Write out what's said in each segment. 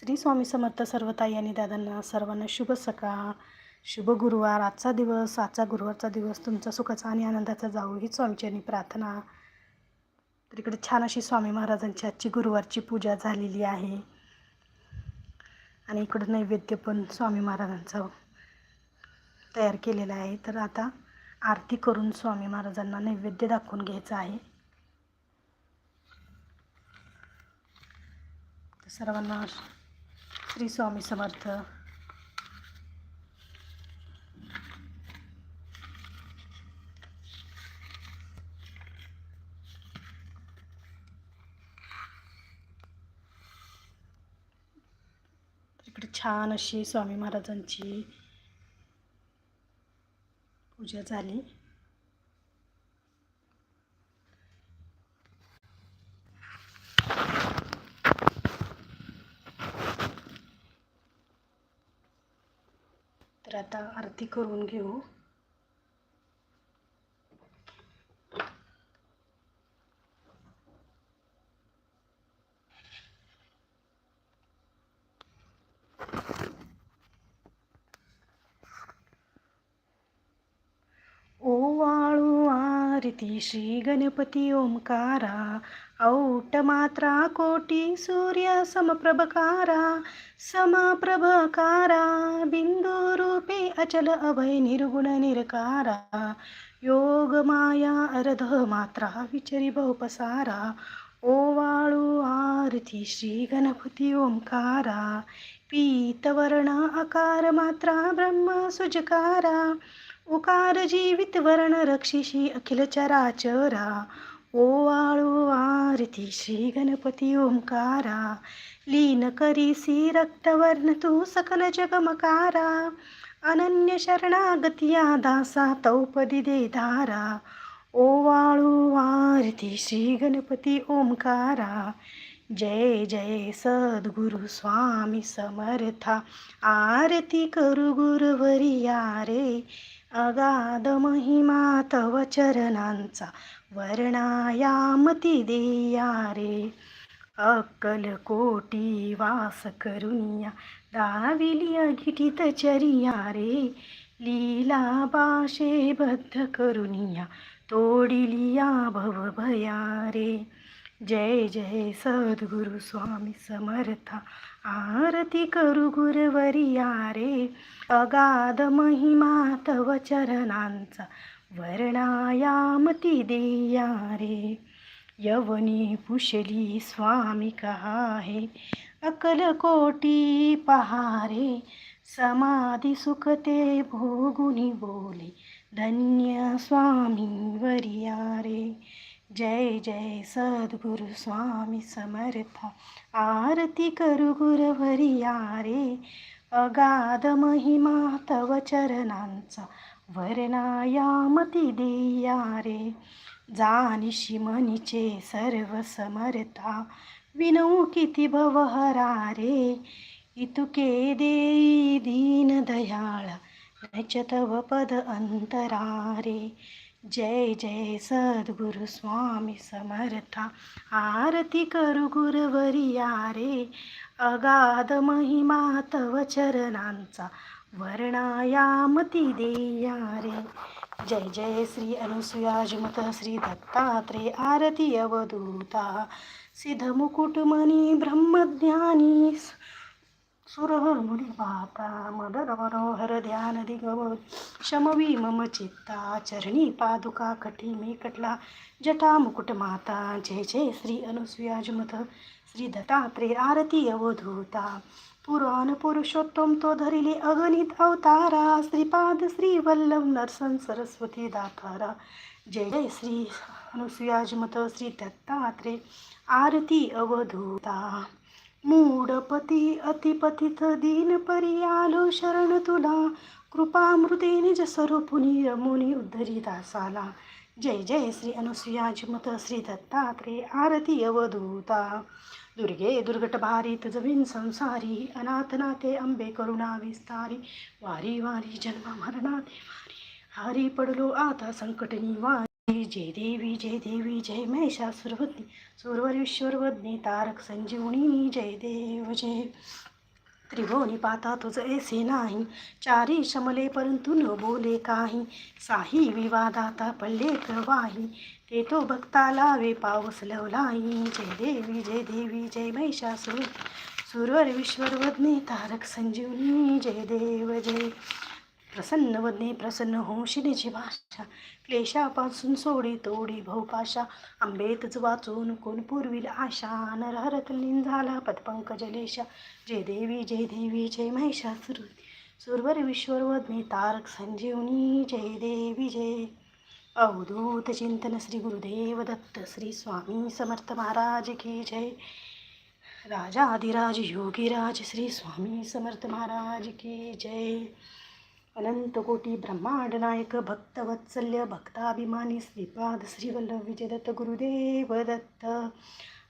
श्री स्वामी समर्थ सर्व ताई आणि दादांना सर्वांना शुभ सकाळ शुभ गुरुवार. आजचा दिवस आजचा गुरुवारचा दिवस तुमचा सुखाचा आणि आनंदाचा जाऊ ही आणि प्रार्थना. तर इकडे छान अशी स्वामी महाराजांची आजची गुरुवारची पूजा झालेली आहे. आणि इकडं नैवेद्य पण स्वामी महाराजांचा तयार केलेला आहे. तर आता आरती करून स्वामी महाराजांना नैवेद्य दाखवून घ्यायचं आहे. सर्वांना श्री स्वामी समर्थ. इकडे छान अशी स्वामी महाराजांची पूजा झाली. तर आता आरती करून घेऊ ओवाळू श्री गणपती ओंकारा औट मात्रा कोटी सूर्य समप्रभकारा समप्रभकारा बिंदू रूपे अचल अभय निर्गुण निरकारा योग माया अर्ध मात्रा विचरी बहुपसारा ओवाळू आरती श्री गणपती ओंकारा पीतवर्ण आकार मात्रा ब्रह्म सुजकारा उकार जीवित वर्ण रक्षिषी अखिल चराचरा. ओवाळू आरती श्री गणपती ओंकारा. लीन करीसी रक्तवर्ण तू सकल जगमकारा. अनन्य शरणागतिया दासा तौपदी दे धारा. ओवाळू आरती श्री गणपती ओंकारा. जय जय सद्गुरु स्वामी समर्था. आरती करू गुरुवरिया रे अगाध महिमा तव चरणांचा वर्णायामती देया रे अक्कल कोटी वास करुनिया दाविली अघिटित चरिया रे लीला बाशे बद्ध करुनिया तोडिलिया भव भया रे जय जय सद्गुरु स्वामी समर्था आरती करू गुरुवरिया रे अगाध महिमा तव चरणांचा वर्णायामती देया रे यवनी पुशली स्वामी कहाहे अकल कोटी पहारे समाधी सुखते भोगुनी बोले धन्य स्वामी वरिया रे जय जय सद्गुरु स्वामी समर्था. आरती करू गुरवरिया रे अगाध महिमा तव चरणांचा वर्णायामती देया रे जानिशी मनीचे सर्व समर्था. विनऊ किती भवहरा रे इतुके देई दीन दयाळा नच तव पद अंतरा रे जय जय सद्गुरु स्वामी समर्था. आरती करू गुरवरिया रे अगाध महिमा तव चरणांचा वर्णायामती देया रे जय जय श्री अनुसुयाजमत श्री दत्तात्रे. आरती अवधूता. सिद्ध मुकुटमणी ब्रह्मज्ञानी सुरहर मुनी पाता मदन मनोहर ध्यान दिगव शमवी मम चित्ता चरणी पादुका कठी मी कटला जटा मुकुट माता जय जय श्री अनुसुयाजमत श्री दत्तात्रे आरती अवधूता. पुराण पुरुषोत्तम तो धरिले अगणित अवतारा. श्रीपाद श्रीवल्लभ नरसन सरस्वती दातारा. जय जय श्री अनुसुयाजमत श्री दत्तात्रे आरती अवधूता. मूढपती अतिपतित दीन परी आलो शरण तुला. कृपामृते निज स्वरूपुनी रमुनी उद्धरी दासाला जय जय श्री अनुसुयाजमत श्री दत्तात्रे आरती अवधूता. दुर्गे दुर्गट भारी तुझविन संसारी अनाथनाथे अंबे करुणा विस्तारी. वारी वारी जन्म मरणाते वारी. हारी पडलो आता संकटनी वारी जय देवी जय देवी जय महिषासुरवती सुरवरेश्वरवदनी तारक संजीवनी जय देव जय। त्रिभुवनी पाता तुझ ऐसे नाही चारी शमले परंतु न बोले काही। साही विवादाता पडले प्रवाही ते तो भक्ता लावे पावस लवलाई जय देवी जय देवी जय महिषासुर सुरवर विश्वरवदने तारक संजीवनी जय देव जय। प्रसन्न वदने प्रसन्न होशिनीची भाषा क्लेशापासून सोडी तोडी भाऊपाशा आंबेतच वाचून कोण पूर्वील आशा? नरहरतलीन झाला पदपंकजलेशा. जय देवी जय देवी जय महिषासुर सुरवर विश्वर वदने तारक संजीवनी. जय देवी जय. अवधूत चिंतन श्री गुरुदेव दत्त श्री स्वामी समर्थ महाराज की जय. राजाधिराज योगीराज श्री स्वामी समर्थ महाराज की जय. अनंत कोटी ब्रह्मांड नायक भक्तवत्सल्य भक्ताभिमानी श्रीपाद श्रीवल्लभ विजयदत्त गुरुदेव दत्त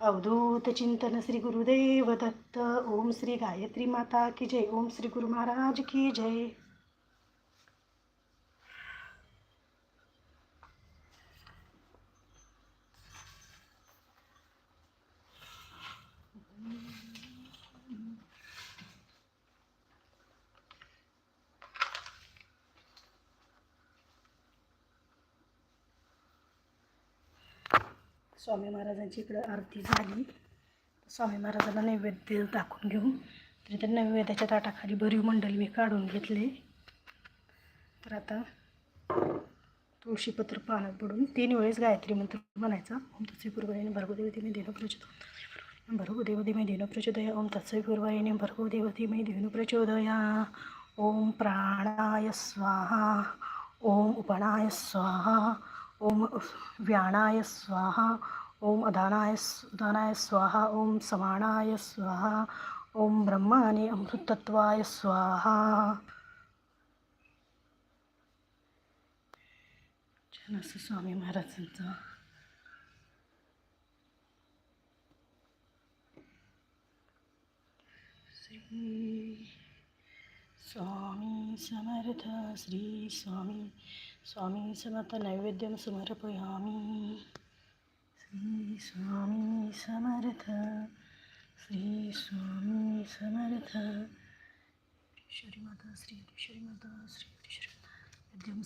अवधूत चिंतन श्री गुरुदेव दत्त ओम श्री गायत्री माता की जय ओम श्री गुरु महाराज की जय। स्वामी महाराजांची इकडं आरती झाली. स्वामी महाराजांना नैवेद्य दाखवून घेऊन तरी त्या नैवेद्याच्या ताटाखाली भरीव मंडळी मी काढून घेतले. तर आता तुळशीपत्र पाण्यात पडून तीन वेळेस गायत्री मंत्र म्हणायचा. ओम तत्से पूर्वयाने भर्गदेव धीमे देनो प्रचोद भर्गदेव धीमे देनो प्रचोदया. ओम तत्से पूर्वयाने भर्गदेव धीमे प्रचोदया. ओम प्राणाय स्वाहा. ओम उपणाय स्वाहा. ओम व्याणाय स्वाहा ओम अदानाय उदानाय स्वाहा ओम समानाय स्वाहा ओम ब्रह्माने अमृतत्वाय स्वाहा। छान असं स्वामी महाराजांचं. श्री स्वामी समर्थ श्री स्वामी स्वामी समर्थ नैवेद्यं समर्पयामि। श्री स्वामी समर्थ श्री स्वामी समर्थ। श्री माता श्री श्री माता श्री श्री नैवेद्यं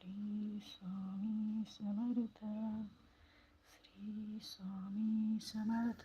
श्री स्वामी समर्थ श्री स्वामी समर्थ।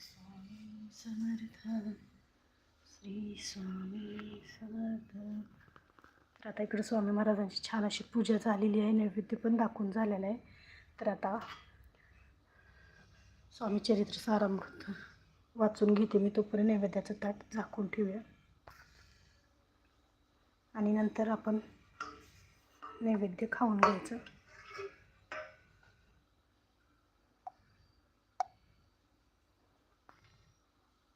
स्वामी समर्थ श्री स्वामी समर्थ. तर आता इकडे स्वामी महाराजांची छान अशी पूजा झालेली आहे नैवेद्य पण दाखवून झालेलं आहे. तर आता स्वामी चरित्र सारामृत वाचून घेते मी तोपर्यंत नैवेद्याचं ताट झाकून ठेवूया. आणि नंतर आपण नैवेद्य खाऊन घ्यायचं.